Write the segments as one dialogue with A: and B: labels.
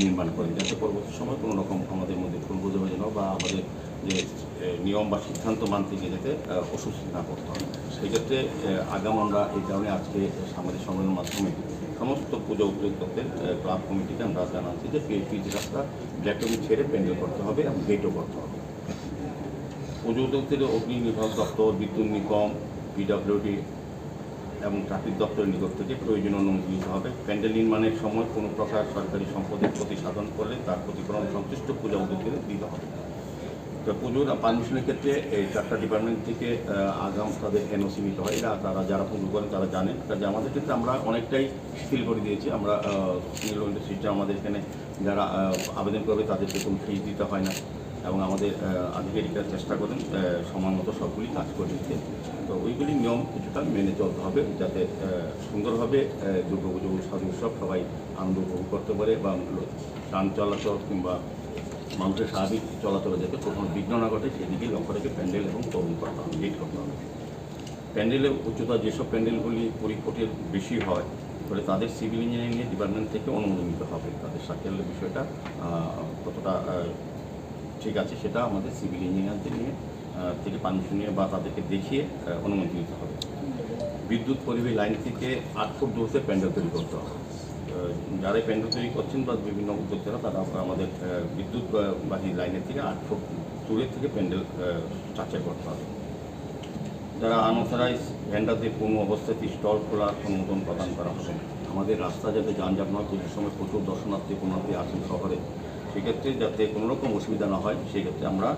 A: নির্মাণ করেন। যাতে পরবর্তী সময় কোনো রকম আমাদের মধ্যে ভুল বোঝাবুঝি বা আমাদের যে নিয়ম বা সিদ্ধান্ত মানতে গিয়ে যাতে অস্বস্তি না করতে হয়। সেক্ষেত্রে আগাম আমরা এই কারণে আজকে সামাজিক সম্মেলনের মাধ্যমে সমস্ত পুজো উদ্যোক্তাদের ক্লাব কমিটিকে আমরা জানাচ্ছি যে পিএইচপি রাস্তা ব্ল্যাকটমি ছেড়ে প্যান্ডেল করতে হবে এবং গেটও করতে হবে। পুজো উদ্যোক্তের অগ্নি নির্বাহক দপ্তর, বিদ্যুৎ নিগম পিডব্লিউডি এবং ট্রাফিক দপ্তরের নিকট থেকে প্রয়োজনীয় অনুমতি নিতে হবে। প্যান্ডেল নির্মাণের সময় কোনো প্রকার সরকারি সম্পদের ক্ষতি সাধন করলে তার ক্ষতিপূরণ সংশ্লিষ্ট পূজা উদ্যোগীদের দিতে হবে। তো পুজোর পারমিশনের ক্ষেত্রে এই চারটা ডিপার্টমেন্ট থেকে আগাম তাদের এনওসি নিতে হয়। এরা, তারা যারা পুজো করেন তারা জানেন। কাজে আমাদের ক্ষেত্রে আমরা অনেকটাই শিথিল করে দিয়েছি। আমরা সিস্টেম আমাদের এখানে যারা আবেদন করবে তাদেরকে কোনো ফিস দিতে হয় না। এবং আমাদের আধিকারিকরা চেষ্টা করেন আহ, সময় মতো সবগুলি কাজ করে দিতে তো ওইগুলি নিয়ম কিছুটা মেনে চলতে হবে যাতে সুন্দরভাবে দুর্গাপুজো উৎসব উৎসব সবাই আনন্দ উপভোগ করতে পারে বা ট্রান চলাচল কিংবা মানুষের স্বাভাবিক চলাচলে যাতে কোনো বিঘ্ন না ঘটে সেদিকে লক্ষ্য রেখে প্যান্ডেল এবং তরুণ করতে হবে গেট করতে হবে। প্যান্ডেলের উচ্চতা যেসব প্যান্ডেলগুলি ফুটের বেশি হয় ফলে তাদের সিভিল ইঞ্জিনিয়ারিং ডিপার্টমেন্ট থেকে অনুমোদন নিতে হবে। তাদের সার্কেলের বিষয়টা কতটা ঠিক আছে, সেটা আমাদের সিভিল ইঞ্জিনিয়ারদের নিয়ে থেকে পারমিশন নিয়ে বা তাদেরকে দেখিয়ে অনুমতি দিতে হবে। বিদ্যুৎ পরিবাহী লাইন থেকে আট ফুট দূরত্বে প্যান্ডেল তৈরি করতে হবে। যারা প্যান্ডেল তৈরি করছেন বা বিভিন্ন উদ্যোক্তারা, তারা আমাদের বিদ্যুৎ বাহী লাইনের থেকে আট ফুট দূরের থেকে প্যান্ডেল স্ট্রাকচার করতে হবে। যারা আনঅথরাইজ ভ্যান্ডারদের কোনো অবস্থাতে স্টল খোলার অনুমোদন প্রদান করা হবে। আমাদের রাস্তা যাতে যানজট নয় পুজোর সময় প্রচুর দর্শনার্থী পুনরার্থী আসেন শহরে। সেক্ষেত্রে যাতে কোনো রকম অসুবিধা না হয়, সেক্ষেত্রে আমরা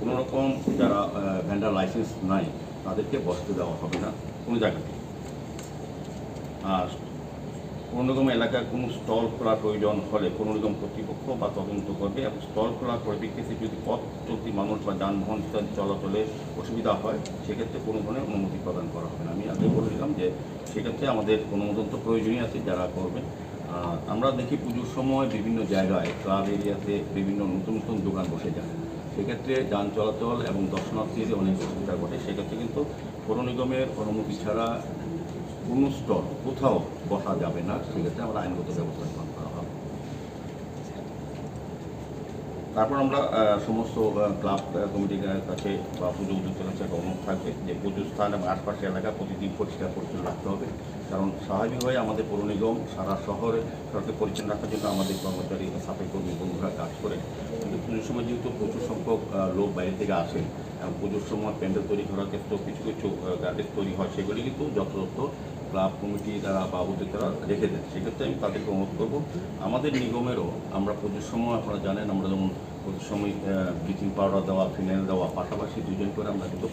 A: কোনো রকম যারা ভ্যান্ডার লাইসেন্স নাই, তাদেরকে বসতে দেওয়া হবে না। কোনো জায়গাতে আর কোনো রকম এলাকায় কোনো স্টল খোলার প্রয়োজন হলে কোনো রকম কর্তৃপক্ষ বা তদন্ত করবে এবং স্টল খোলার পরিপ্রেক্ষিতে যদি পথ চলতি মানুষ বা যানবাহন ইত্যাদি চলাচলে অসুবিধা হয়, সেক্ষেত্রে কোনো ধরনের অনুমতি প্রদান করা হবে না। আমি আগে বলেছিলাম যে, সেক্ষেত্রে আমাদের অনুমোদন তো প্রয়োজনীয় আছে, যারা করবেন আমরা দেখি পুজোর সময় বিভিন্ন জায়গায় ক্লাব এরিয়াতে বিভিন্ন নতুন নতুন দোকান বসে যায়। সেক্ষেত্রে যান চলাচল এবং দর্শনার্থীদের অনেক অসুবিধা ঘটে। সেক্ষেত্রে কিন্তু পৌর নিগমের অনুমতি ছাড়া কোনো স্টল কোথাও বসা যাবে না। সেক্ষেত্রে আমরা আইনগত ব্যবস্থা গ্রহণ করা হবে তারপর আমরা সমস্ত ক্লাব কমিটির কাছে বা পুজো উদ্যোগ কাছে অনুরোধ থাকবে যে পুজো স্থান এবং আশপাশের এলাকা প্রতিদিন পরিষ্কার পরিচ্ছন্ন রাখতে হবে। কারণ স্বাভাবিকভাবে আমাদের পৌর নিগম, সারা শহরে সড়কে পরিচ্ছন্ন রাখার জন্য আমাদের কর্মচারী সাফাই কর্মী বন্ধুরা কাজ করে। কিন্তু পুজোর সময় যেহেতু প্রচুর সংখ্যক লোক বাইরে থেকে এবং পুজোর সময় প্যান্ডেল তৈরি করার ক্ষেত্রেও কিছু কিছু গার্ডেজ তৈরি হয়। সেগুলি কিন্তু যথাযথ ক্লাব কমিটি দ্বারা বা উদ্যোক্তারা রেখে দেন সেক্ষেত্রে আমি তাদেরকে অনুরোধ করব, আমাদের নিগমেরও আমরা পুজোর সময় আপনারা জানেন, আমরা যেমন পুজোর সময় ব্লিচিং পাউডার দেওয়া ফিনাইল দেওয়া, পাশাপাশি দুজন করে আমরা কিন্তু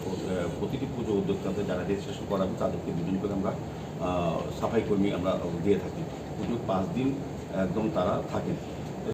A: প্রতিটি পুজো উদ্যোক্তাদের যারা রেজিস্ট্রেশন করাবে তাদেরকে দুজন করে আমরা সাফাই কর্মী আমরা দিয়ে থাকি। পুজোর পাঁচ দিন একদম তারা থাকেন।